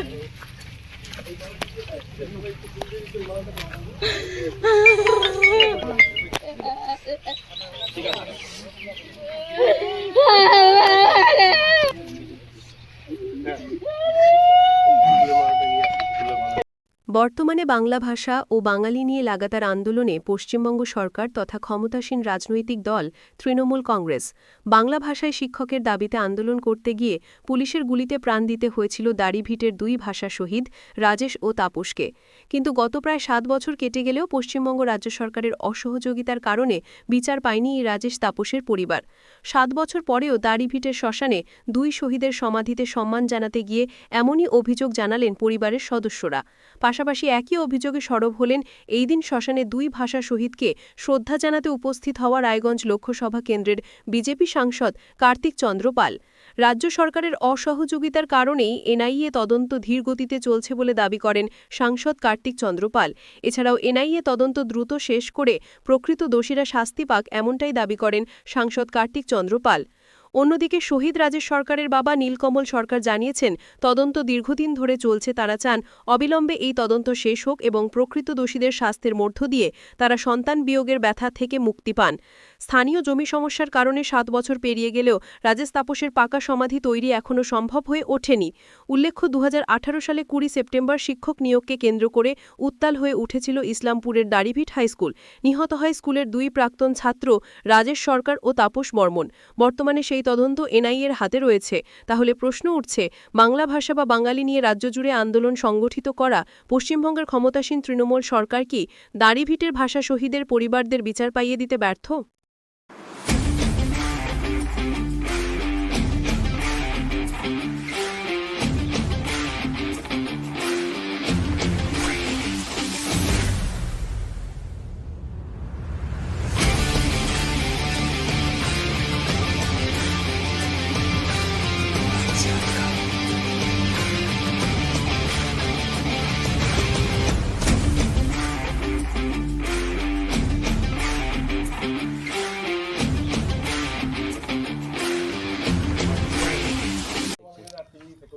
ঠিক আছে। বর্তমানে বাংলা ভাষা ও বাঙালি নিয়ে লাগাতার আন্দোলনে পশ্চিমবঙ্গ সরকার তথা ক্ষমতাসীন রাজনৈতিক দল তৃণমূল কংগ্রেস। বাংলা ভাষায় শিক্ষকের দাবিতে আন্দোলন করতে গিয়ে পুলিশের গুলিতে প্রাণ দিতে হয়েছিল দাড়িভিটের দুই ভাষা শহীদ, রাজেশ ও তাপসকে। কিন্তু গত প্রায় সাত বছর কেটে গেলেও পশ্চিমবঙ্গ রাজ্য সরকারের অসহযোগিতার কারণে বিচার পায়নি এই রাজেশ তাপসের পরিবার। সাত বছর পরেও দাড়িভিটের শ্মশানে দুই শহীদের সমাধিতে সম্মান জানাতে গিয়ে এমনই অভিযোগ জানালেন পরিবারের সদস্যরা। পাশাপাশি একই অভিযোগে সরব হলেন এই দিন শ্মশানে দুই ভাষা শহীদকে শ্রদ্ধা জানাতে উপস্থিত হওয়া রায়গঞ্জ লোকসভা কেন্দ্রের বিজেপি সাংসদ কার্তিক চন্দ্র পাল। রাজ্য সরকারের অসহযোগিতার কারণেই এনআইএ তদন্ত ধীর গতিতে চলছে বলে দাবি করেন সাংসদ কার্তিক চন্দ্রপাল এছাড়াও এনআইএ তদন্ত দ্রুত শেষ করে প্রকৃত দোষীরা শাস্তি পাক এমনটাই দাবি করেন সাংসদ কার্তিক চন্দ্র পাল। অন্যদিকে শহীদ রাজেশ সরকারের বাবা নীলকমল সরকার জানিয়েছেন, তদন্ত দীর্ঘদিন ধরে চলছে, তারা চান অবিলম্বে এই তদন্ত শেষ হোক এবং প্রকৃত দোষীদের শাস্তির মধ্য দিয়ে তারা সন্তান বিয়োগের ব্যথা থেকে মুক্তি পান। স্থানীয় জমি সমস্যার কারণে সাত বছর পেরিয়ে গেলেও রাজেশ তাপসের পাকা সমাধি তৈরি এখনও সম্ভব হয়ে ওঠেনি। উল্লেখ্য দু হাজার আঠারো সালে কুড়ি সেপ্টেম্বর শিক্ষক নিয়োগকে কেন্দ্র করে উত্তাল হয়ে উঠেছিল ইসলামপুরের দাড়িভিট হাইস্কুল নিহত হয় স্কুলের দুই প্রাক্তন ছাত্র রাজেশ সরকার ও তাপস বর্মন। বর্তমানে সেই তদন্ত এনআইএর হাতে রয়েছে। তাহলে প্রশ্ন উঠছে, বাংলা ভাষা বা বাঙালি নিয়ে রাজ্য জুড়ে আন্দোলন সংগঠিত করা পশ্চিমবঙ্গের ক্ষমতাসীন তৃণমূল সরকার কি দাড়িভিটের ভাষা শহীদের পরিবারদের বিচার পাইয়ে দিতে ব্যর্থ?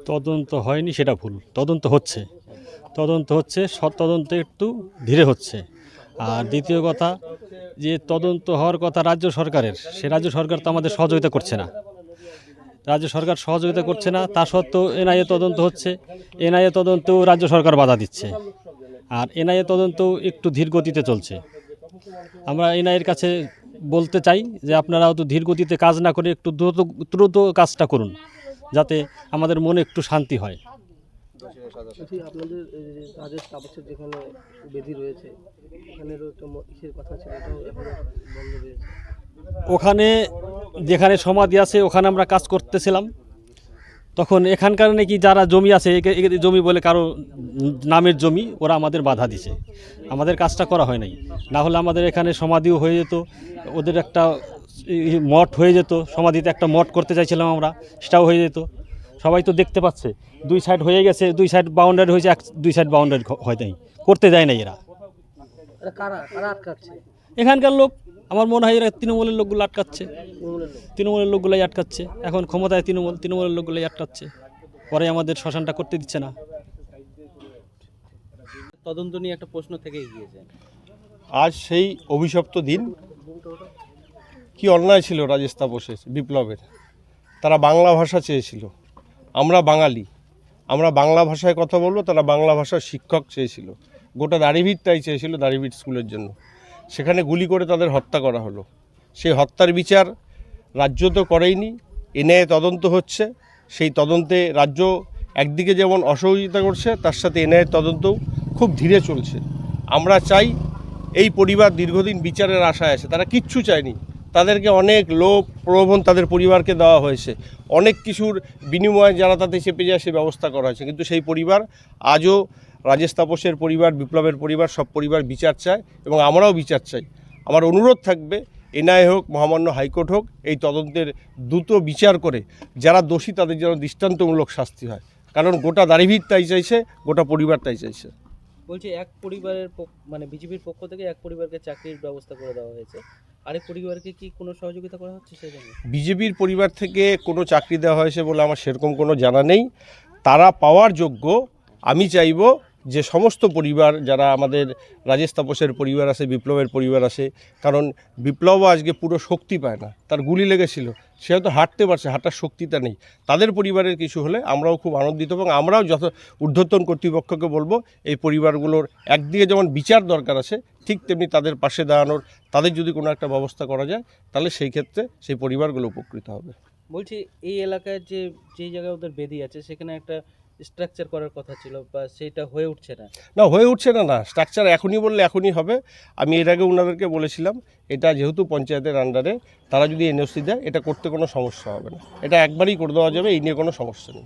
তদন্ত হয়নি, সেটা ভুল। তদন্ত হচ্ছে। তদন্ত হচ্ছে, সৎ তদন্ত একটু ধীরে হচ্ছে। আর দ্বিতীয় কথা, যে তদন্ত হওয়ার কথা রাজ্য সরকারের, সে রাজ্য সরকার তো আমাদের সহযোগিতা করছে না। রাজ্য সরকার সহযোগিতা করছে না, তা সত্ত্বেও এনআইএ তদন্ত হচ্ছে। এনআইএ তদন্তেও রাজ্য সরকার বাধা দিচ্ছে। আর এনআইএ তদন্তও একটু ধীর গতিতে চলছে। আমরা এনআইয়ের কাছে বলতে চাই যে আপনারা অত ধীর গতিতে কাজ না করে একটু দ্রুত দ্রুত কাজটা করুন। যাতে আমাদের মনে একটু শান্তি হয়। আপনাদের রাজেশ তাপসের যেখানে বেদি রয়েছে এখানেরও তো ইসের কথা ছিল এটাও এখনও বন্ধ রয়েছে। ওখানে যেখানে সমাধি আছে ওখানে আমরা কাজ করতেছিলাম। তখন এখানকার নাকি যারা জমি আছে জমি বলে কারও নামের জমি ওরা আমাদের বাধা দিছে। আমাদের কাজটা করা হয় নাই। না হলে আমাদের এখানে সমাধিও হয়ে যেত। ওদের একটা মঠ হয়ে যেত সমাধিতে একটা মঠ করতে চাইছিলাম আমরা সেটাও হয়ে যেত। সবাই তো দেখতে পাচ্ছে দুই সাইড হয়ে গেছে দুই সাইড বাউন্ডারি হয়েছে এক দুই সাইড বাউন্ডারি হয় নাই করতে দেয় না এরা। এটা কারা কারা আটকাচ্ছে? এখানকার লোক আমার মনে হয় এরা তৃণমূলের লোকগুলো আটকাচ্ছে। তৃণমূলের লোক তৃণমূলের লোকগুলাই আটকাচ্ছে এখন ক্ষমতায় তৃণমূল তৃণমূলের লোকগুলাই আটকাচ্ছে। পরে আমাদের শ্মশানটা করতে দিচ্ছে না। তদন্ত নিয়ে একটা প্রশ্ন থেকেই গিয়েছে। আজ সেই অভিশপ্ত দিন। কি অন্যায় ছিল রাজেশ তাপসের বিপ্লবের? তারা বাংলা ভাষা চেয়েছিল। আমরা বাঙালি। আমরা বাংলা ভাষায় কথা বলব, তারা বাংলা ভাষার শিক্ষক চেয়েছিল। গোটা দাড়িভিট তাই চেয়েছিল দাড়িভিট স্কুলের জন্য। সেখানে গুলি করে তাদের হত্যা করা হলো। সেই হত্যার বিচার রাজ্য তো করেইনি, এনআইএ তদন্ত হচ্ছে। সেই তদন্তে রাজ্য একদিকে যেমন অসহযোগিতা করছে, তার সাথে এনআইএ তদন্তও খুব ধীরে চলছে। আমরা চাই এই পরিবার দীর্ঘদিন বিচারের আশায় আছে, তারা কিচ্ছু চায়নি। তাদেরকে অনেক লোভ, প্রলোভন তাদের পরিবারকে দেওয়া হয়েছে। অনেক কিছুর বিনিময়ে যারা তাতে চেপে যায়, সে ব্যবস্থা করা হয়েছে। কিন্তু সেই পরিবার, আজও রাজেশ তাপসের পরিবার, বিপ্লবের পরিবার, সব পরিবার বিচার চায় এবং আমরাও বিচার চাই। আমার অনুরোধ থাকবে, এনআই হোক, মহামান্য হাইকোর্ট হোক, এই তদন্তের দ্রুত বিচার করে যারা দোষী তাদের যেন দৃষ্টান্তমূলক শাস্তি হয়। কারণ গোটা দাড়িভিট তাই চাইছে, গোটা পরিবার তাই চাইছে। বলছি, এক পরিবারের মানে বিজেপির পক্ষ থেকে এক পরিবারকে চাকরির ব্যবস্থা করে দেওয়া হয়েছে। আরেক পরিবারকে কি কোনো সহযোগিতা করা হচ্ছে জন্য? বিজেপির পরিবার থেকে কোনো চাকরি দেওয়া হয়েছে বলে আমার সেরকম কোনো জানা নেই। তারা পাওয়ার যোগ্য। আমি চাইব যে সমস্ত পরিবার যারা আমাদের রাজেশ তাপসের পরিবার আছে, বিপ্লবের পরিবার আছে, কারণ বিপ্লবও আজকে পুরো শক্তি পায় না, তার গুলি লেগেছিল সে হয়তো হাঁটতে পারছে, হাঁটার শক্তিটা নেই। তাদের পরিবারের কিছু হলে আমরাও খুব আনন্দিত এবং আমরাও যত ঊর্ধ্বতন কর্তৃপক্ষকে বলব, এই পরিবারগুলোর একদিকে যেমন বিচার দরকার আছে, ঠিক তেমনি তাদের পাশে দাঁড়ানোর, তাদের যদি কোনো একটা ব্যবস্থা করা যায়, তাহলে সেই ক্ষেত্রে সেই পরিবারগুলো উপকৃত হবে। বলছি, এই এলাকায় যে যেই জায়গায় ওদের বেদি আছে, সেখানে একটা স্ট্রাকচার করার কথা ছিল বা সেটা হয়ে উঠছে না। না, হয়ে উঠছে না না। স্ট্রাকচার এখনই বললে এখনই হবে। আমি এর আগে ওনাদেরকে বলেছিলাম, এটা যেহেতু পঞ্চায়েতের আন্ডারে তারা যদি এনওসি দেয়, এটা করতে কোনো সমস্যা হবে না। এটা একবারই করে দেওয়া যাবে, এই নিয়ে কোনো সমস্যা নেই।